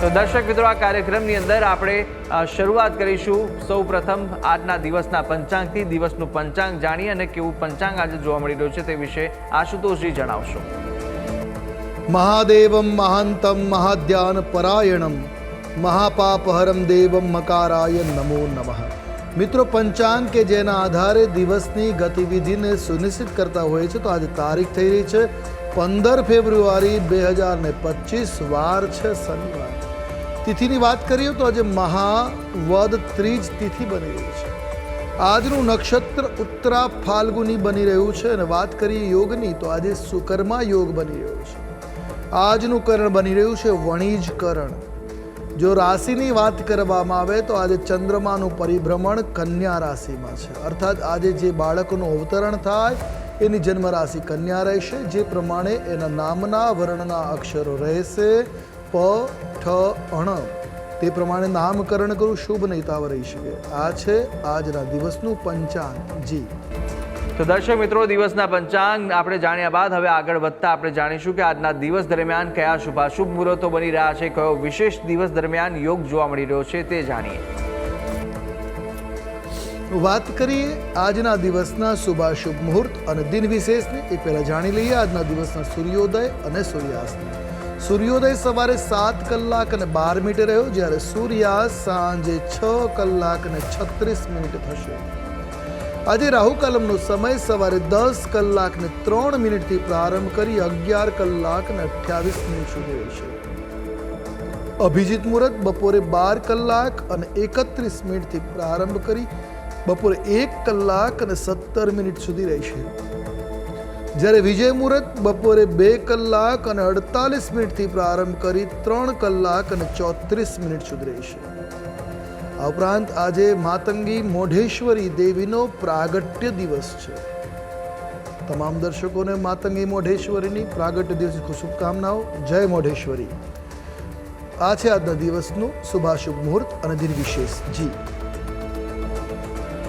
તો દર્શક મિત્રો, આ કાર્યક્રમની અંદર આપણે શરૂઆત કરીશું સૌ પ્રથમ આજના દિવસના પંચાંગથી, દિવસનું પંચાંગ જાણીએ અને કેવું પંચાંગ આજે જોવા મળી રહ્યું છે તે વિશે આશુતોષજી જણાવશો. મહાદેવમ મહાંતમ મહાધ્યાન પરાયણમ, મહાપાપહરમ દેવમ મકારાય નમો નમઃ. મિત્રો, પંચાંગ કે જેના આધારે દિવસની ગતિવિધિને સુનિશ્ચિત કરતા હોય છે, તો આજે તારીખ થઈ રહી છે પંદર ફેબ્રુઆરી બે હજાર ને પચીસ, વાર છે શનિવાર. તિથિની વાત કરીએ તો આજે મહાવદ ત્રીજ તિથિ બની રહી છે. આજનું નક્ષત્ર ઉત્તરા ફાલ્ગુની બની રહ્યું છે અને વાત કરીએ યોગની તો આજે સુકર્મા યોગ બની રહ્યો છે. આજનું કરણ બની રહ્યું છે વણિજ કરણ. જો રાશિની વાત કરવામાં આવે તો આજે ચંદ્રમાનું પરિભ્રમણ કન્યા રાશિમાં છે. અર્થાત આજે જે બાળકનું અવતરણ થાય એની જન્મ રાશિ કન્યા રહેશે, જે પ્રમાણે એના નામના વર્ણના અક્ષરો રહેશે. પ ઠ અણ. તે પ્રમાણે નામકરણ કરું શુભ નહીતાવ રહી શકે. આ છે આજના દિવસનું પંચાંગ. જી. તો દર્શક મિત્રો દિવસના પંચાંગ આપણે જાણ્યા બાદ હવે આગળ વધતા આપણે જાણીશું કે આજના દિવસ દરમિયાન કયા શુભાશુભ મુહૂર્તો બની રહ્યા છે કયો વિશેષ દિવસ દરમિયાન યોગ જોવા મળી રહ્યો છે તે જાણીએ. વાત કરીએ આજના દિવસના શુભાશુભ મુહૂર્ત અને દિન વિશેષને. એ પહેલા જાણી લઈએ આજના દિવસના સૂર્યોદય અને સૂર્યાસ્ત. સૂર્યોદય સવારે સાત કલાક અને બાર મિનિટે રહ્યો, જ્યારે સૂર્યાસ્ત સાંજે છ કલાક અને છત્રીસ મિનિટ થશે. આજે રાહુ કાલમનો સમય સવારે દસ કલાક ને ત્રણ મિનિટથી પ્રારંભ કરી અગિયાર કલાક ને અઠ્યાવીસ મિનિટ સુધી રહેશે અભિજીત મુહૂર્ત બપોરે બાર કલાક અને એકત્રીસ મિનિટથી પ્રારંભ કરી બપોરે એક કલાક અને સત્તર મિનિટ સુધી રહેશે જ્યારે વિજય મુહૂર્ત બપોરે બે કલાક અને અડતાલીસ મિનિટથી પ્રારંભ કરી ત્રણ કલાક અને ચોત્રીસ મિનિટ સુધી રહેશે આ ઉપરાંત આજે માતંગી મોઢેશ્વરી દેવીનો પ્રાગટ્ય દિવસ છે. તમામ દર્શકોને માતંગી મોઢેશ્વરીની પ્રાગટ્ય દિવસની શુભકામનાઓ. જય મોઢેશ્વરી. આ છે આજના દિવસનું શુભાશુભ મુહૂર્ત અને દિન વિશેષ જી.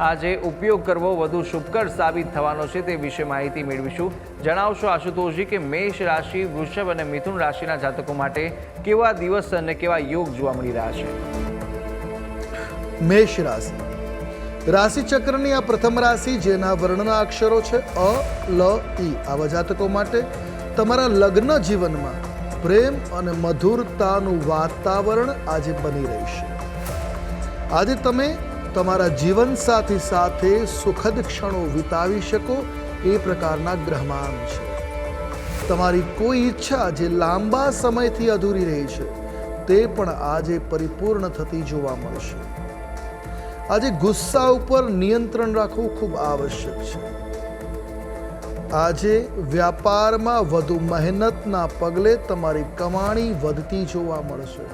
આજે ઉપયોગ કરવો વધુ શુભકર સાબિત થવાનો છે તે વિશે માહિતી મેળવીશું. જણાવશો આશુતોષજી કે મેષ રાશિ, વૃષભ અને મિથુન રાશિના જાતકો માટે કેવા દિવસ અને કેવા યોગ જોવા મળી રહ્યા છે? મેષ રાશિ. રાશિ ચક્રની આ પ્રથમ રાશિ, જેના વર્ણના અક્ષરો છે અ, લ ઈ આવા જાતકો માટે તમારા લગ્ન જીવનમાં પ્રેમ અને મધુરતાનું વાતાવરણ આજે બની રહેશે. આજે તમે તમારા જીવનસાથી સાથે સુખદ ક્ષણો વિતાવી શકો એ પ્રકારના ગ્રહમાન છે. તમારી કોઈ ઈચ્છા જે લાંબા સમયથી અધૂરી રહી છે, તે પણ આજે પરિપૂર્ણ થતી જોવા મળશે. આજે ગુસ્સા ઉપર નિયંત્રણ રાખવું ખૂબ આવશ્યક છે. આજે વ્યાપારમાં વધુ મહેનતના પગલે તમારી કમાણી વધતી જોવા મળશે.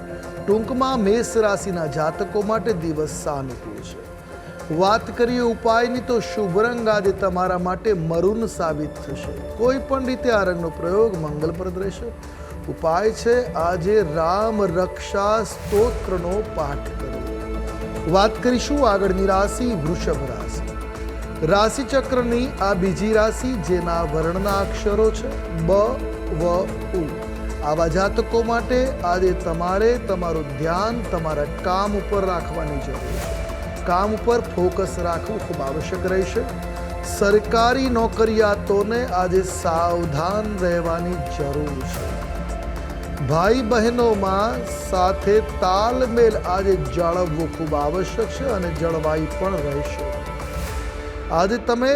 ટૂંકમાં મેષ રાશિના જાતકો માટે દિવસ સાનુકૂળ છે. વાત કરીએ ઉપાયની તો શુભ રંગ આજે તમારા માટે મરૂન સાબિત થશે. કોઈ પણ રીતે આ રંગનો પ્રયોગ મંગલપ્રદ રહેશે. ઉપાય છે આજે રામ રક્ષા સ્તોત્રનો પાઠ કરો વાત કરીશું આગળની રાશિ વૃષભ રાશિ. રાશિ ચક્રની આ બીજી રાશિ, જેના વર્ણના અક્ષરો છે, બ, વ, ઉ. આવા જાતકો માટે આજે તમારે તમારું ધ્યાન તમારા કામ ઉપર રાખવાની જરૂર છે. કામ ઉપર ફોકસ રાખવું ખૂબ આવશ્યક રહેશે. સરકારી નોકરિયાતોને આજે સાવધાન રહેવાની જરૂર છે. ભાઈ બહેનોમાં સાથે તાલમેલ આજે જાળવવું ખૂબ આવશ્યક છે અને જળવાઈ પણ રહેશે. આજે તમે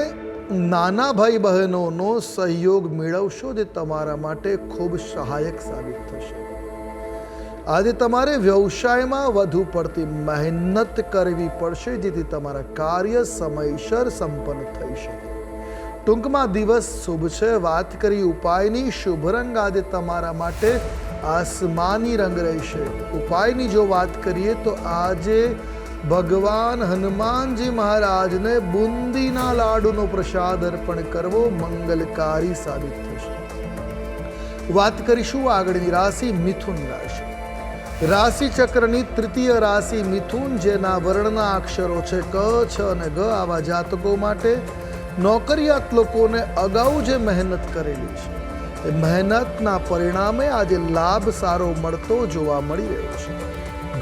નાના ભાઈ બહેનોનો સહયોગ મેળવશો જે તમારા માટે ખૂબ સહાયક સાબિત થશે. આજે તમારે વ્યવસાયમાં વધુ પડતી મહેનત કરવી પડશે, જેથી તમારા કાર્ય સમયસર સંપન્ન થઈ શકે. ટૂંકમાં દિવસ શુભ છે, વાત કરી ઉપાયની. શુભ રંગ આજે તમારા માટે આસમાની રંગ રહેશે. ઉપાયની જો વાત કરીએ તો આજે ભગવાન હનુમાનજી મહારાજને બુંદીના લાડુનો પ્રસાદ અર્પણ કરવો મંગલકારી સાબિત થશે. વાત કરીશું આગળની રાશિ મિથુન રાશિ. રાશિ ચક્રની તૃતીય રાશિ મિથુન, જેના વર્ણના અક્ષરો છે ક, છ અને ગ, આવા જાતકો માટે નોકરિયાત લોકોને અગાઉ જે મહેનત કરેલી છે, એ મહેનતના પરિણામે આજે લાભ સારો મળતો જોવા મળી રહ્યો છે.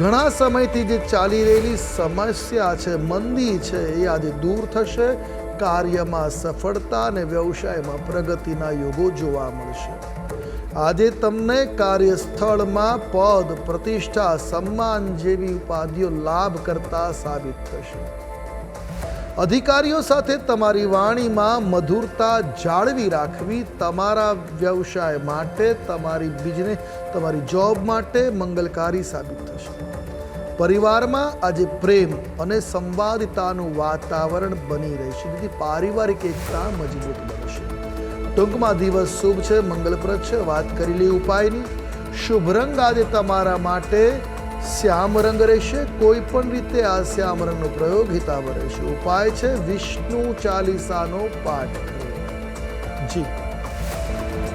ઘણા સમયથી જે ચાલી રહેલી સમસ્યા છે, મંદી છે, એ આજે દૂર થશે. કાર્યમાં સફળતા અને વ્યવસાયમાં પ્રગતિના યોગો જોવા મળશે. આજે તમને કાર્યસ્થળમાં પદ, પ્રતિષ્ઠા, સન્માન જેવી ઉપાધિઓ લાભ કરતા સાબિત થશે. અધિકારીઓ સાથે તમારી વાણીમાં મધુરતા જાળવી રાખવી તમારા વ્યવસાય માટે, તમારી બિઝનેસ તમારી જોબ માટે મંગલકારી સાબિત થશે. પરિવારમાં આજે પ્રેમ અને સંવાદિતાનું વાતાવરણ બની રહેશે જેથી પારિવારિક એકતા મજબૂત બનશે ટૂંકમાં દિવસ શુભ છે, મંગલપ્રદ છે. વાત કરેલી ઉપાયની. શુભ રંગ આજે તમારા માટે શ્યામ રંગ રહેશે. કોઈ પણ રીતે આ શ્યામ રંગનો પ્રયોગ હિતાવ રહેશે. ઉપાય છે વિષ્ણુ ચાલીસાનો પાઠ જી.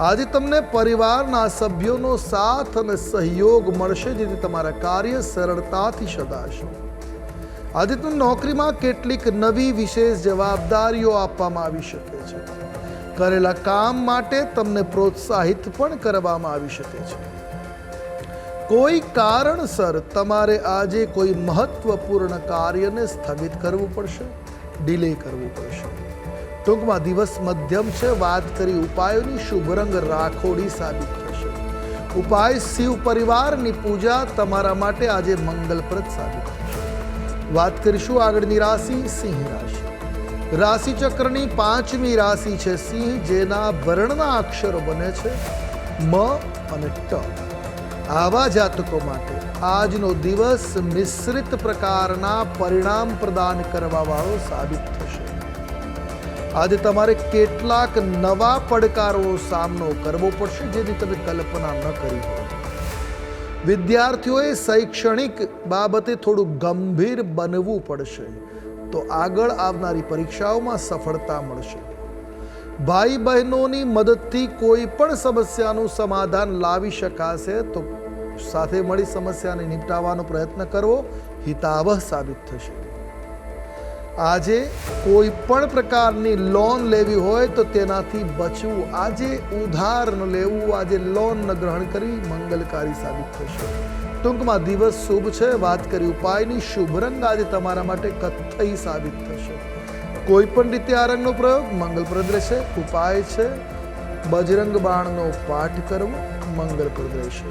આજે તમને પરિવારના સભ્યોનો સાથ અને સહયોગ મળશે, જેથી તમારા કાર્ય સરળતાથી સદાશે આજે તમને નોકરીમાં કેટલીક નવી વિશેષ જવાબદારીઓ આપવામાં આવી શકે છે. કરેલા કામ માટે તમને પ્રોત્સાહિત પણ કરવામાં આવી શકે છે. કોઈ કારણસર તમારે આજે કોઈ મહત્વપૂર્ણ કાર્યને સ્થગિત કરવું પડશે, ડિલે કરવું પડશે. ટૂંકમાં દિવસ મધ્યમ છે. વાત કરી ઉપાયોની. શુભ રંગ રાખોડી સાબિત થશે. ઉપાય શિવ પરિવારની પૂજા તમારા માટે આજે મંગલપ્રદ સાબિત થશે. વાત કરીશું આગળની રાશિ, સિંહ રાશિ. રાશિ ચક્રની પાંચમી રાશિ છે સિંહ, જેના વર્ણના અક્ષરો બને છે મ અને ટ. આવા જાતકો માટે આજનો દિવસ મિશ્રિત પ્રકારના પરિણામ પ્રદાન કરવા વાળો સાબિત થશે. આજે તમારે કેટલાક નવા પડકારો સામનો કરવો પડશે, જેની તમે કલ્પના ન કરી હોય. વિદ્યાર્થીઓએ શૈક્ષણિક બાબતે થોડું ગંભીર બનવું પડશે, તો આગળ આવનારી પરીક્ષાઓમાં સફળતા મળશે. ભાઈ બહેનોની મદદથી કોઈ પણ સમસ્યાનું સમાધાન લાવી શકાશે, તો સાથે મળી સમસ્યાને નિપટાવવાનો પ્રયત્ન કરવો હિતાવહ સાબિત થશે. આજે કોઈ પણ પ્રકારની લોન લેવી હોય તો તેનાથી બચવું. આજે ઉધાર લેવું, આજે લોન ગ્રહણ કરવી મંગલકારી સાબિત થશે. ટૂંકમાં દિવસ શુભ છે, વાત કરી ઉપાયની. શુભ રંગ આજે તમારા માટે કથ્થઈ સાબિત થશે. કોઈ પણ રીતે આ રંગનો પ્રયોગ મંગલપ્રદ રહેશે ઉપાય છે. બજરંગ બાણનો પાઠ કરવો મંગલપ્રદ રહેશે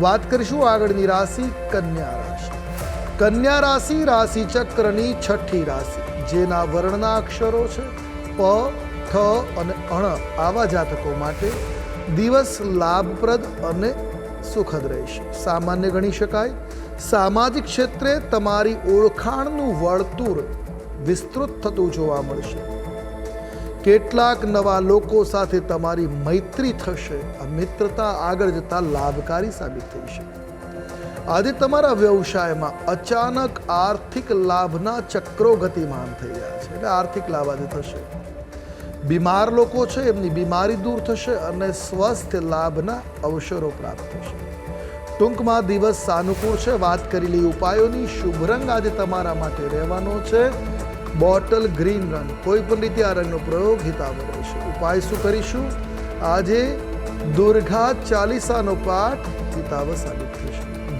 વાત કરીશું આગળની રાશિ, કન્યા રાશિ. કન્યા રાશિ રાશિ ચક્રની છઠ્ઠી રાશિ. જેના વર્ણના અક્ષરો છે પ ઠ અને અણ આવા જાતકો માટે દિવસ લાભપ્રદ અને સુખદ રહેશે. સામાન્ય ગણી શકાય. સામાજિક ક્ષેત્રે તમારી ઓળખાણનું વર્તુળ વિસ્તૃત થતું જોવા મળશે. કેટલાક નવા લોકો સાથે તમારી મૈત્રી થશે. આ મિત્રતા આગળ જતા લાભકારી સાબિત થઈ છે આજે તમારા વ્યવસાયમાં અચાનક આર્થિક લાભના ચક્રો ગતિમાન થઈ રહ્યા છે. એટલે આર્થિક લાભ આજે થશે. બીમાર લોકો છે, એમની બીમારી દૂર થશે અને સ્વસ્થ લાભના અવસરો પ્રાપ્ત થશે. ટૂંકમાં દિવસ સાનુકૂળ છે. વાત કરેલી ઉપાયોની. શુભ રંગ આજે તમારા માટે રહેવાનો છે. બોટલ ગ્રીન રંગ. કોઈ પણ રીતે આ રંગનો પ્રયોગ હિતાવ રહેશે. ઉપાય શું કરીશું? આજે દુર્ગા ચાલીસાનો પાઠ હિતાવ સાબિત થશે.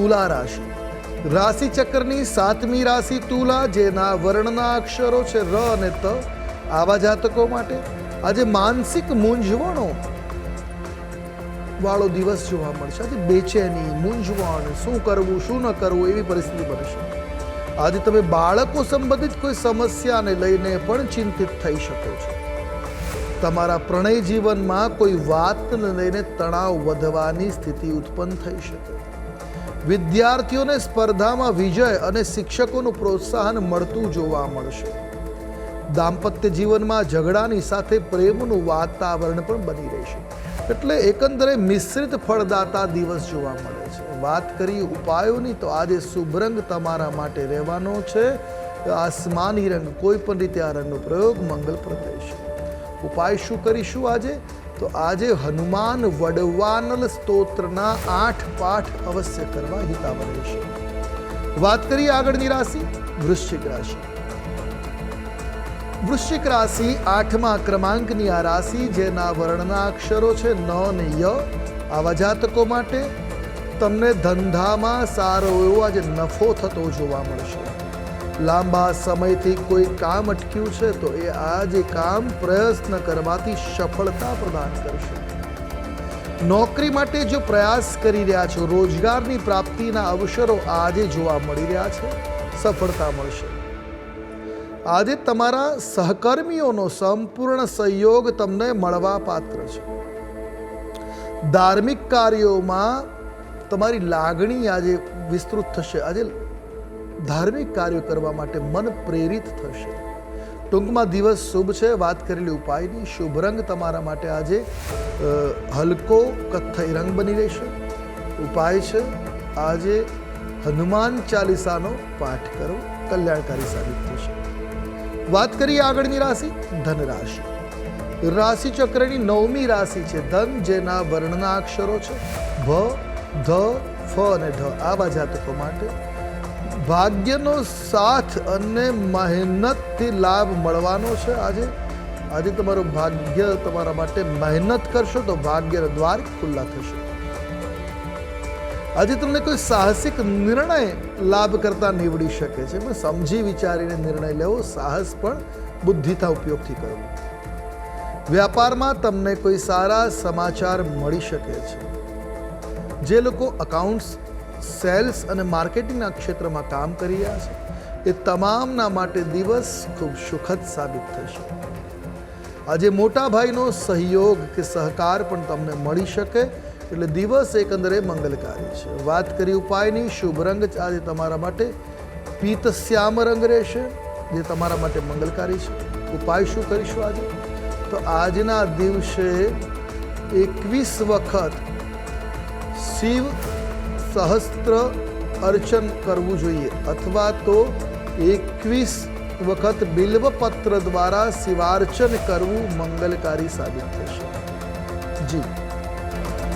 તુલા રાશિ. રાશિ ચક્રની સાતમી રાશિ તુલા, જેના વર્ણના અક્ષરો છે ર અને ત, આવા જાતકો માટે આજે માનસિક મૂંઝવણો વાળો દિવસ જોવા મળશે. આજે બેચેની મૂંઝવણ, શું કરવું, શું ન કરવું એવી પરિસ્થિતિ બનશે આજે તમે બાળકો સંબંધિત કોઈ સમસ્યાને લઈને પણ ચિંતિત થઈ શકો છો. તમારા પ્રણય જીવનમાં કોઈ વાતને લઈને તણાવ વધવાની સ્થિતિ ઉત્પન્ન થઈ શકે. વિદ્યાર્થીઓને સ્પર્ધામાં વિજય અને શિક્ષકોનું પ્રોત્સાહન મળતું જોવા મળશે. દાંપત્ય જીવનમાં ઝઘડાની સાથે પ્રેમનું વાતાવરણ પણ બની રહેશે. એટલે એકંદરે મિશ્રિત ફળદાતા દિવસ જોવા મળે છે. વાત કરીએ ઉપાયોની તો આજે શુભ રંગ તમારા માટે રહેવાનો છે. આસમાની રંગ, કોઈ પણ રીતે આ રંગનો પ્રયોગ મંગલપ્રદ રહેશે ઉપાય શું કરીશું આજે? તો આજે હનુમાન વડવાનલ સ્તોત્રના આઠ પાઠ અવશ્ય કરવા હિતાવ રહેશે. વાત કરીએ આગળની રાશિ, વૃશ્ચિક રાશિ. વૃશ્ચિક રાશિ આઠમા ક્રમાંકની આ રાશિ, જેના વર્ણના અક્ષરો છે ન ને ય, આવા જાતકો માટે તમને ધંધામાં સારો એવો આજે નફો થતો જોવા મળશે. લાંબા સમયથી કોઈ કામ અટક્યું છે, તો એ આ જે કામ પ્રયત્ન કરવાથી સફળતા પ્રદાન કરશે. નોકરી માટે જો પ્રયાસ કરી રહ્યા છો, રોજગારની પ્રાપ્તિના અવસરો આજે જોવા મળી રહ્યા છે, સફળતા મળશે. આજે તમારા સહકર્મીઓનો સંપૂર્ણ સહયોગ તમને મળવા પાત્ર છે. ધાર્મિક કાર્યોમાં તમારી લાગણી આજે વિસ્તૃત થશે. આજે ધાર્મિક કાર્યો કરવા માટે મન પ્રેરિત થશે. ટૂંકમાં દિવસ શુભ છે, વાત કરેલી ઉપાયની. શુભ રંગ તમારા માટે આજે હલકો કથ્થઈ રંગ બની રહેશે. ઉપાય છે, આજે હનુમાન ચાલીસાનો પાઠ કરો. કલ્યાણકારી સાબિત થશે. વાત કરીએ આગળની રાશિ ધન રાશિ રાશિ ચક્રની નવમી રાશિ છે, ધન, જેના વર્ણના અક્ષરો છે. ભ, ધ, ફ અને ઢ. આવા જાતકો માટે ભાગ્યનો સાથ અને મહેનતથી લાભ મળવાનો છે. આજે આજે તમારું ભાગ્ય તમારા માટે મહેનત કરશો તો ભાગ્યના દ્વાર ખુલ્લા થશે. આજે તમને કોઈ સાહસિક નિર્ણય લાભ કરતા નીવડી શકે છે. પણ સમજી વિચારીને નિર્ણય લેવો સાહસ પણ બુદ્ધિતા ઉપયોગથી કરવો. વ્યાપારમાં તમને કોઈ સારા સમાચાર મળી શકે છે. જે લોકો અકાઉન્ટ્સ સેલ્સ અને માર્કેટિંગના ક્ષેત્રમાં કામ કરી રહ્યા છે. એ તમામના માટે દિવસ ખૂબ સુખદ સાબિત થશે. આજે મોટા ભાઈનો સહયોગ કે સહકાર પણ તમને મળી શકે, એટલે દિવસ એકંદરે મંગલકારી છે. વાત કરી ઉપાયની, શુભ રંગ આજે તમારા માટે પીત શ્યામ રંગ રહેશે, જે તમારા માટે મંગલકારી છે. ઉપાય શું કરીશું આજે? તો આજના દિવસે એકવીસ વખત શિવ સહસ્ત્ર અર્ચન કરવું જોઈએ અથવા તો એકવીસ વખત બિલ્વપત્ર દ્વારા શિવાર્ચન કરવું મંગલકારી સાબિત થશે જી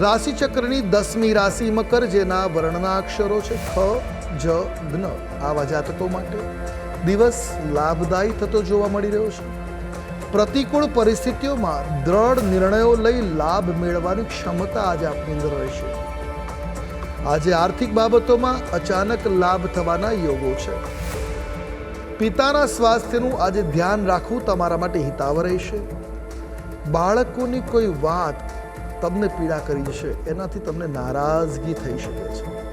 રાશિ ચક્રની દસમી રાશિ મકર, જેના વર્ણના અક્ષરો છે ખ, જ જ્ઞ આવા જાતકો માટે દિવસ લાભદાયી થતો જોવા મળી રહ્યો છે. પ્રતિકૂળ પરિસ્થિતિઓમાં દ્રઢ નિર્ણયો લઈ લાભ મેળવવાની ક્ષમતા આજે આપની અંદર રહેશે આજે આર્થિક બાબતોમાં અચાનક લાભ થવાના યોગો છે. પિતાના સ્વાસ્થ્યનું આજે ધ્યાન રાખવું તમારા માટે હિતાવ રહેશે. બાળકોની કોઈ વાત તમને પીડા કરી જશે, એનાથી તમને નારાજગી થઈ શકે છે.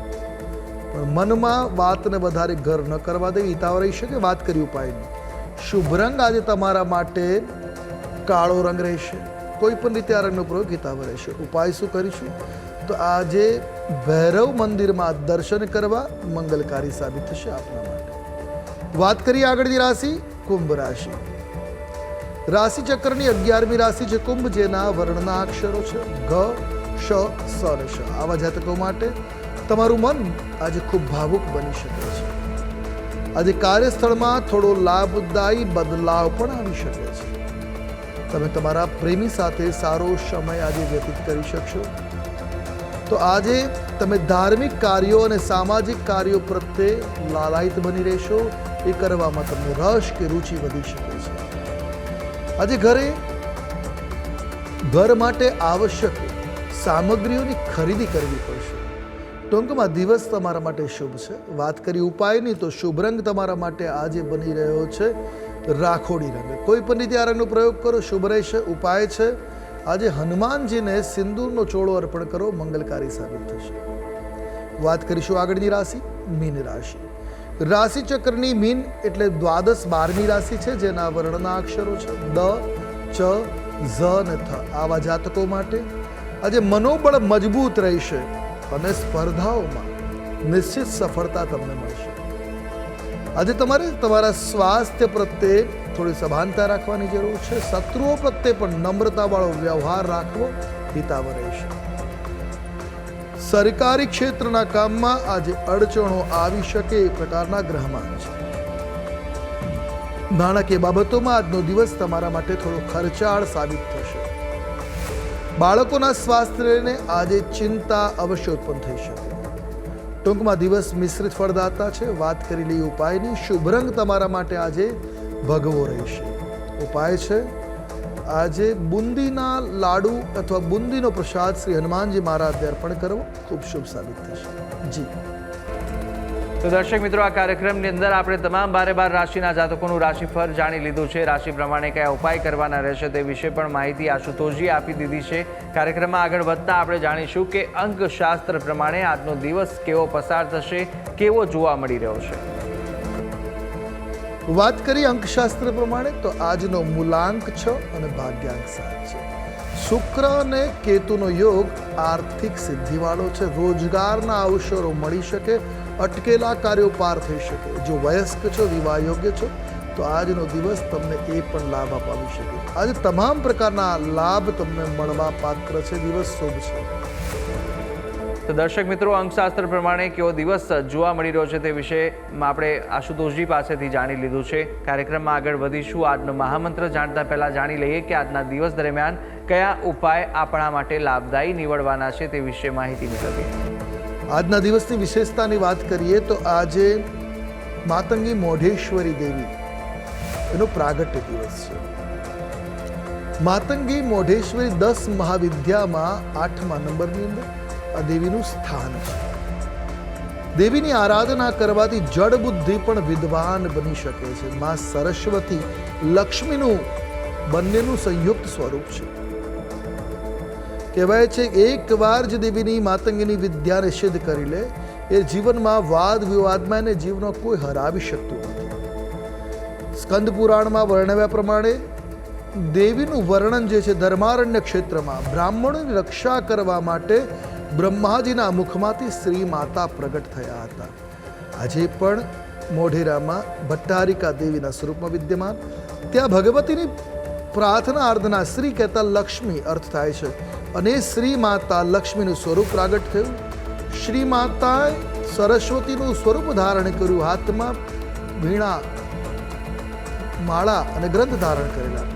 પણ મનમાં વાતને વધારે ઘર ન કરવા દેવી હિતાવ રહી શકે, વાત કરી ઉપાય નહીં. શુભ રંગ આજે તમારા માટે કાળો રંગ રહેશે. કોઈ પણ રીતે આ રંગનો પ્રયોગ હિતાવ રહેશે. ઉપાય શું કરીશું? તો આજે ભૈરવ મંદિરમાં દર્શન કરવા મંગલકારી સાબિત થશે આપના માટે. વાત કરીએ આગળની રાશિ, કુંભ રાશિ. રાશિ ચક્રની અગિયારમી રાશિ છે કુંભ જેના વર્ણના અક્ષરો છે, ઘ, શ, સ શ. આવા જાતકો માટે તમારું મન આજે ખૂબ ભાવુક બની શકે છે. આજે કાર્યસ્થળમાં થોડો લાભદાયી બદલાવ પણ આવી શકે છે. તમે તમારા પ્રેમી સાથે સારો સમય આજે વ્યતીત કરી શકશો. તો આજે તમે ધાર્મિક કાર્યો અને સામાજિક કાર્યો પ્રત્યે લાલાયિત બની રહેશો. એ કરવામાં તમને રસ કે રુચિ વધી શકે છે. આજે ઘરે ઘર માટે આવશ્યક સામગ્રીઓની ખરીદી કરવી પડશે. ટૂંકમાં દિવસ તમારા માટે શુભ છે. વાત કરી ઉપાયની તો શુભ રંગ તમારા માટે આજે બની રહ્યો છે રાખોડી રંગ. કોઈ પણ રીતે આ રંગનો પ્રયોગ કરો, શુભ રહેશે, ઉપાય છે. આજે હનુમાનજીને સિંદૂરનો ચોળો અર્પણ કરો, મંગલકારી સાબિત થશે. વાત કરીશું આગળની રાશિ, મીન રાશિ. રાશિ ચક્રની મીન એટલે દ્વાદશ બારમી રાશિ છે, જેના વર્ણના અક્ષરો છે, દ, ચ, ઝ ને થ. આવા જાતકો માટે આજે મનોબળ મજબૂત રહેશે અને સ્પર્ધાઓમાં નિશ્ચિત સફળતા તમને મળશે. આજે તમારે તમારા સ્વાસ્થ્ય પ્રત્યે થોડી સભાનતા રાખવાની જરૂર છે. શત્રુઓ પ્રત્યે પણ નમ્રતાવાળો વ્યવહાર રાખવો હિતાવ રહેશે. સરકારી ક્ષેત્રના કામમાં આજે અડચણો આવી શકે એ પ્રકારના ગ્રહમાન છે. નાણાકીય બાબતોમાં આજનો દિવસ તમારા માટે થોડો ખર્ચાળ સાબિત થશે. બાળકોના સ્વાસ્થ્યને આજે ચિંતા અવશ્ય ઉત્પન્ન થઈ શકે. ટૂંકમાં દિવસ મિશ્રિત ફળદાતા છે. વાત કરી લઈએ ઉપાયની. શુભ રંગ તમારા માટે આજે ભગવો રહેશે. ઉપાય છે આજે બુંદીના લાડુ અથવા બુંદીનો પ્રસાદ શ્રી હનુમાનજી મહારાજને અર્પણ કરવો ખૂબ શુભ સાબિત થશે. જી. તો દર્શક મિત્રો, આ કાર્યક્રમની અંદર આપણે તમામ બારે બાર રાશિના જાતકોનું રાશિફળ જાણી લીધું છે. રાશિ પ્રમાણે કયા ઉપાય કરવાના રહેશે તે વિશે પણ માહિતી આશુતોષજી આપી દીધી છે. કાર્યક્રમમાં આગળ વધતા આપણે જાણીશું કે અંકશાસ્ત્ર પ્રમાણે આજનો દિવસ કેવો પસાર થશે, કેવો જોવા મળી રહ્યો છે. વાત કરીએ અંકશાસ્ત્ર પ્રમાણે, તો આજનો મૂલાંક છ અને ભાગ્યાંક સાત છે. શુક્ર અને કેતુનો યોગ આર્થિક સિદ્ધિવાળો છે. રોજગારના અવસરો મળી શકે, અટકેલા કાર્યો પાર થઈ શકે. જો વયસ્ક છો વિવાહ યોગ્ય છો, તો આજનો દિવસ તમને એ પણ લાભ અપાવી શકે. આજે તમામ પ્રકારના લાભ તમને મળવા પાત્ર છે. દિવસ શુભ છે. તો દર્શક મિત્રો, અંકશાસ્ત્ર પ્રમાણે કેવો દિવસ જોવા મળી રહ્યો છે તે વિશે આપણે આશુતોષજી પાસેથી જાણી લીધું છે. કાર્યક્રમમાં આગળ વધીશું. આજનો મહામંત્ર જાણતા પહેલાં જાણી લઈએ કે આજના દિવસ દરમિયાન કયા ઉપાય આપણા માટે લાભદાયી નીવડવાના છે તે વિશે માહિતી મેળવીએ. આજના દિવસની વિશેષતાની વાત કરીએ તો આજે માતંગી મોઢેશ્વરી દેવી એનો પ્રાગટ્ય દિવસ છે. માતંગી મોઢેશ્વરી દસ મહાવિદ્યામાં આઠમા નંબરની અંદર આ દેવીનું સ્થાન દેવીની આરાધના કરવાથી જડ બુદ્ધિ પણ વિદ્વાન બની શકે છે. માં સરસ્વતી લક્ષ્મીનું, બંનેનું સંયુક્ત સ્વરૂપ છે. કહેવાય છે એકવાર જ દેવીની માતંગીની વિદ્યાને સિદ્ધ કરી લે, એ જીવનમાં વાદ વિવાદમાં એને જીવનો કોઈ હરાવી શકતું નથી. સ્કંદ પુરાણમાં વર્ણવ્યા પ્રમાણે, દેવીનું વર્ણન જે છે, ધર્મારણ્ય ક્ષેત્રમાં બ્રાહ્મણોની રક્ષા કરવા માટે બ્રહ્માજીના મુખમાંથી શ્રી માતા પ્રગટ થયા હતા. આજે પણ મોઢેરામાં ભટ્ટારિકા દેવીના સ્વરૂપમાં વિદ્યમાન. ત્યાં ભગવતીની પ્રાર્થના આર્ધના શ્રી કહેતા લક્ષ્મી અર્થ થાય છે અને શ્રી માતા લક્ષ્મીનું સ્વરૂપ પ્રાગટ થયું. શ્રી માતાએ સરસ્વતીનું સ્વરૂપ ધારણ કર્યું. હાથમાં વીણા, માળા અને ગ્રંથ ધારણ કરેલા.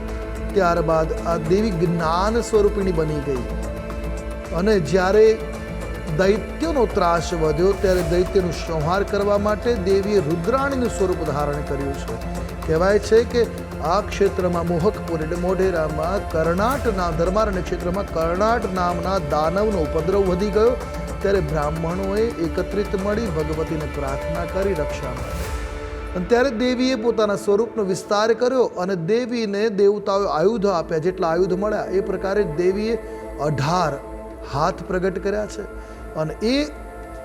ત્યારબાદ આ દેવી જ્ઞાન સ્વરૂપિણી બની ગઈ. અને જ્યારે દૈત્યનો ત્રાસ વધ્યો, ત્યારે દૈત્યનો સંહાર કરવા માટે દેવીએ રુદ્રાણીનું સ્વરૂપ ધારણ કર્યું છે. કહેવાય છે કે આ ક્ષેત્રમાં મોહકપુર એટલે મોઢેરામાં કર્ણાટના ધર્મારણ્ય ક્ષેત્રમાં કર્ણાટ નામના દાનવનો ઉપદ્રવ વધી ગયો, ત્યારે બ્રાહ્મણોએ એકત્રિત મળી ભગવતીને પ્રાર્થના કરી રક્ષા માટે અને ત્યારે દેવીએ પોતાના સ્વરૂપનો વિસ્તાર કર્યો અને દેવીને દેવતાઓએ આયુધ આપ્યા. જેટલા આયુધ મળ્યા, એ પ્રકારે દેવીએ અઢાર હાથ પ્રગટ કર્યા છે અને એ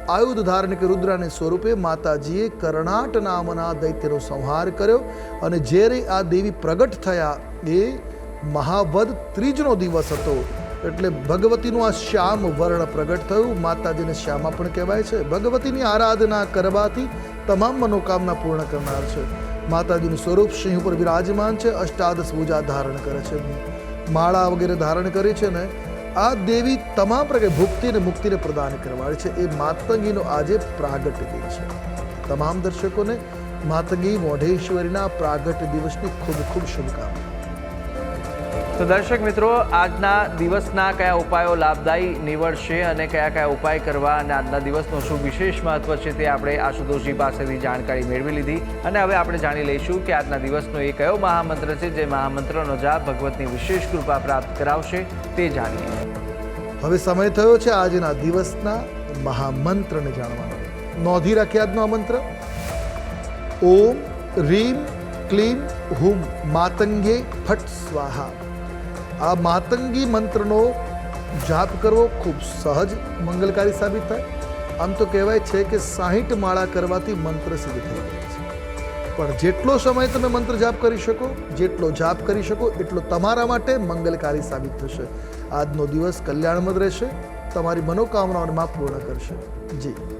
આયુધ ધારણ કે રુદ્રાને સ્વરૂપે માતાજીએ કર્ણાટ નામના દૈત્યનો સંહાર કર્યો અને જ્યારે આ દેવી પ્રગટ થયા, એ મહાવદ ત્રીજનો દિવસ હતો. એટલે ભગવતીનું આ શ્યામ વર્ણ પ્રગટ થયું. માતાજીને શ્યામા પણ કહેવાય છે. ભગવતીની આરાધના કરવાથી તમામ મનોકામના પૂર્ણ કરનાર છે. માતાજીનું સ્વરૂપ સિંહ ઉપર વિરાજમાન છે. અષ્ટાદશ પૂજા ધારણ કરે છે. માળા વગેરે ધારણ કરી છે ને આ દેવી તમામ પ્રકારે ભુક્તિ અને મુક્તિને પ્રદાન કરવાળી છે. એ માતંગીનો આજે પ્રાગટ્ય છે. તમામ દર્શકોને માતંગી મોઢેશ્વરીના પ્રાગટ દિવસની ખૂબ ખૂબ શુભકામના તો દર્શક મિત્રો, આજના દિવસના કયા ઉપાયો લાભદાયી નીવડશે અને કયા કયા ઉપાય કરવા અને આજના દિવસનું શું વિશેષ મહત્વ છે તે આપણે આશુતોષજી પાસેથી જાણકારી મેળવી લીધી. અને હવે આપણે જાણી લઈશું કે આજના દિવસનો એ કયો મહામંત્ર છે જે મહામંત્રનો જાપ ભગવતની વિશેષ કૃપા પ્રાપ્ત કરાવશે તે જાણીએ. હવે સમય થયો છે આજના દિવસના મહામંત્રને જાણવાનો. નોંધી રાખી આજનો આ મંત્ર. ઓમ, રીમ, ક્લીમ, હુમ, માતંગે, ફટ સ્વાહા. આ માતંગી મંત્રનો જાપ કરવો ખૂબ સહજ મંગલકારી સાબિત થાય. આમ તો કહેવાય છે કે સાહીઠ માળા કરવાથી મંત્ર સિદ્ધ થઈ જાય છે. પણ જેટલો સમય તમે મંત્ર જાપ કરી શકો, જેટલો જાપ કરી શકો, એટલો તમારા માટે મંગલકારી સાબિત થશે. આજનો દિવસ કલ્યાણમદ રહેશે. તમારી મનોકામનાઓને પૂર્ણ કરશે. જી.